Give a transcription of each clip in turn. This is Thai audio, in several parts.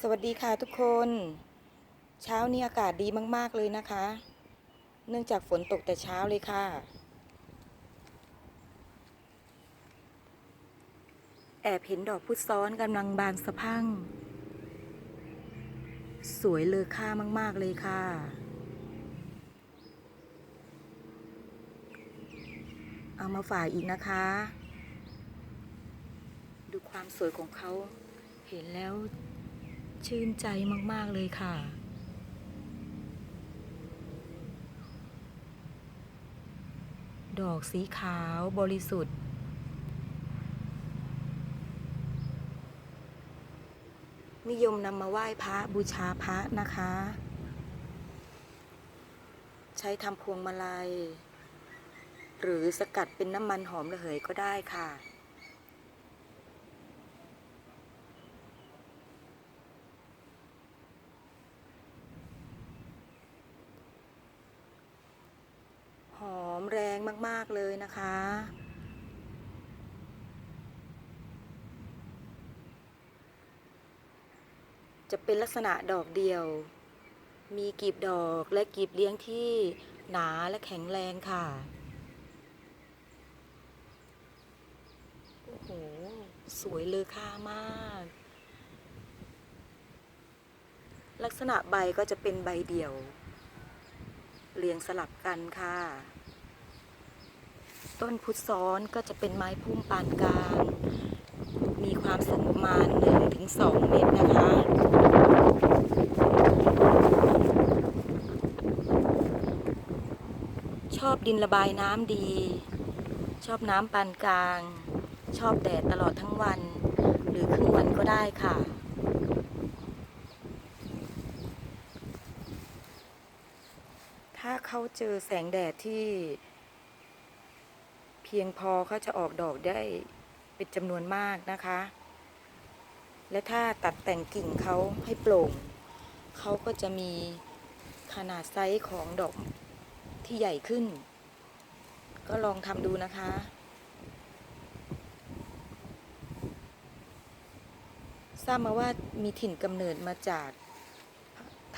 สวัสดีค่ะทุกคน เช้านี้อากาศดีมาก ๆ เลยนะคะ เนื่องจากฝนตกแต่เช้าเลยค่ะ แอบเห็นดอกพุทซ้อนกำลังบานสะพั่ง สวยเลอค่ามาก ๆ เลยค่ะ เอามาฝ่ากอีกนะคะ ดูความสวยของเขาเห็นแล้ว ชื่นใจมาก ๆ เลยค่ะ ดอกสีขาวบริสุทธิ์ นิยมนำมาไหว้พระบูชาพระนะคะ ใช้ทำพวงมาลัย หรือสกัดเป็นน้ำมันหอมระเหยก็ได้ค่ะ หอ มแรงมาก ๆ เลยนะคะ จะเป็นลักษณะดอกเดียว มีกลีบดอกและกลีบเลี้ยงที่หนาและแข็งแรงค่ะโอ้โหสวยเลอค่ามาก ลักษณะใบก็จะเป็นใบเดี่ยว เรียงสลับกันค่ะ ต้นพุทธซ้อนก็จะเป็นไม้พุ่มปานกลาง มีความสูงประมาณ 1-2 เมตรนะคะชอบดินระบายน้ำดี ชอบน้ำปานกลาง ชอบแดดตลอดทั้งวัน หรือครึ่งวันก็ได้ค่ะ ถ้าเขาเจอแสงแดดที่ พียงพอเขาจะออกดอกได้เป็นจำนวนมากนะคะ และถ้าตัดแต่งกิ่งเขาให้โปร่งเขาก็จะมีขนาดไซส์ของดอกที่ใหญ่ขึ้น ก็ลองทำดูนะคะทราบมาว่ามีถิ่นกำเนิดมาจาก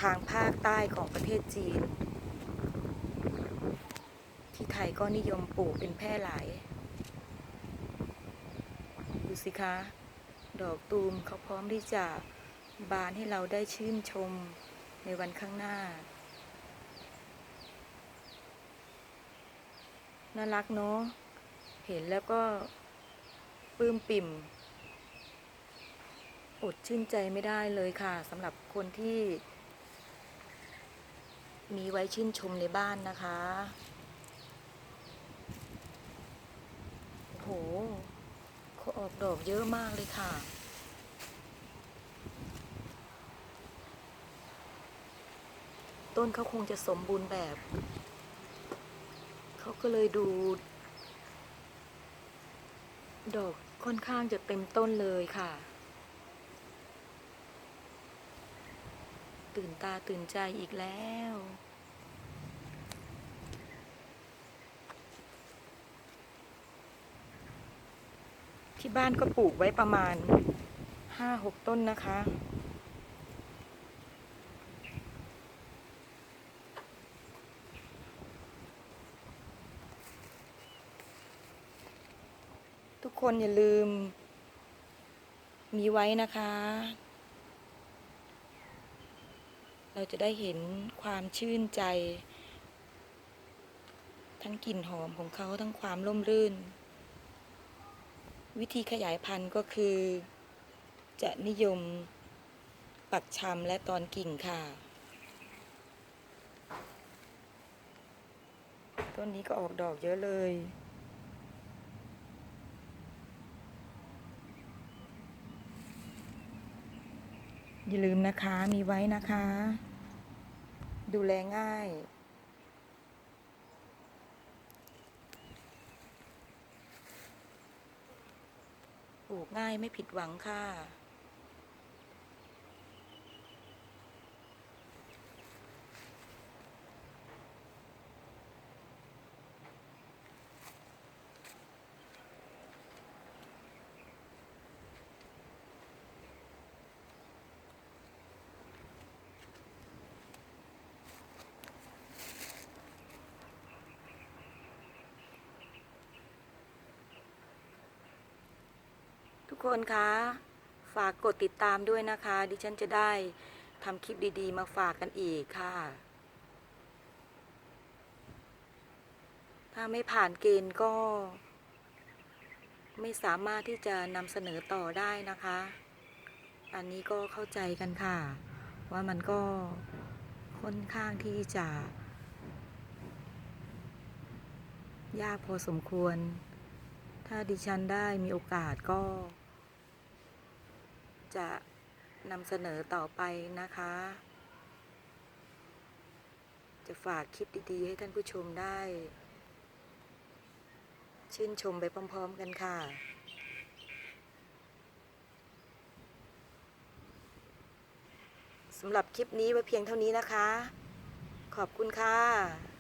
ทางภาคใต้ของประเทศจีน ไทยก็นิยมปลูกเป็นแพร่หลาย ดูสิคะ ดอกตูมเขาพร้อมที่จะบานให้เราได้ชื่นชมในวันข้างหน้า น่ารักเนาะ เห็นแล้วก็ปลื้มปิ่ม อดชื่นใจไม่ได้เลยค่ะสำหรับคนที่มีไว้ชื่นชมในบ้านนะคะ โอ้โหเขาออกดอกเยอะมากเลยค่ะ ต้นเขาคงจะสมบูรณ์แบบ เขาก็เลยดู ดอกค่อนข้างจะเต็มต้นเลยค่ะ ตื่นตาตื่นใจอีกแล้ว ที่บ้านก็ปลูกไว้ประมาณห้าหกต้นนะคะ ทุกคนอย่าลืม มีไว้นะคะ เราจะได้เห็นความชื่นใจ ทั้งกลิ่นหอมของเขาทั้งความร่มรื่น วิธีขยายพันธุ์ก็คือ จะนิยมปักชำและตอนกิ่งค่ะ ต้นนี้ก็ออกดอกเยอะเลยอย่าลืมนะคะมีไว้นะคะ ดูแลง่าย ถูกง่ายไม่ผิดหวังค่ะ ทุกคนคะ ฝากกดติดตามด้วยนะคะ ดิฉันจะได้ทำคลิปดีๆ มาฝากกันอีกค่ะ ถ้าไม่ผ่านเกณฑ์ก็ ไม่สามารถที่จะนำเสนอต่อได้นะคะ อันนี้ก็เข้าใจกันค่ะ ว่ามันก็ค่อนข้างที่จะ ยากพอสมควร ถ้าดิฉันได้มีโอกาสก็ จะนำเสนอต่อไปนะคะ จะฝากคลิปดีๆ ให้ท่านผู้ชมได้ ชื่นชมไปพร้อม ๆ กันค่ะสำหรับคลิปนี้ไว้เพียงเท่านี้นะคะ ขอบคุณค่ะ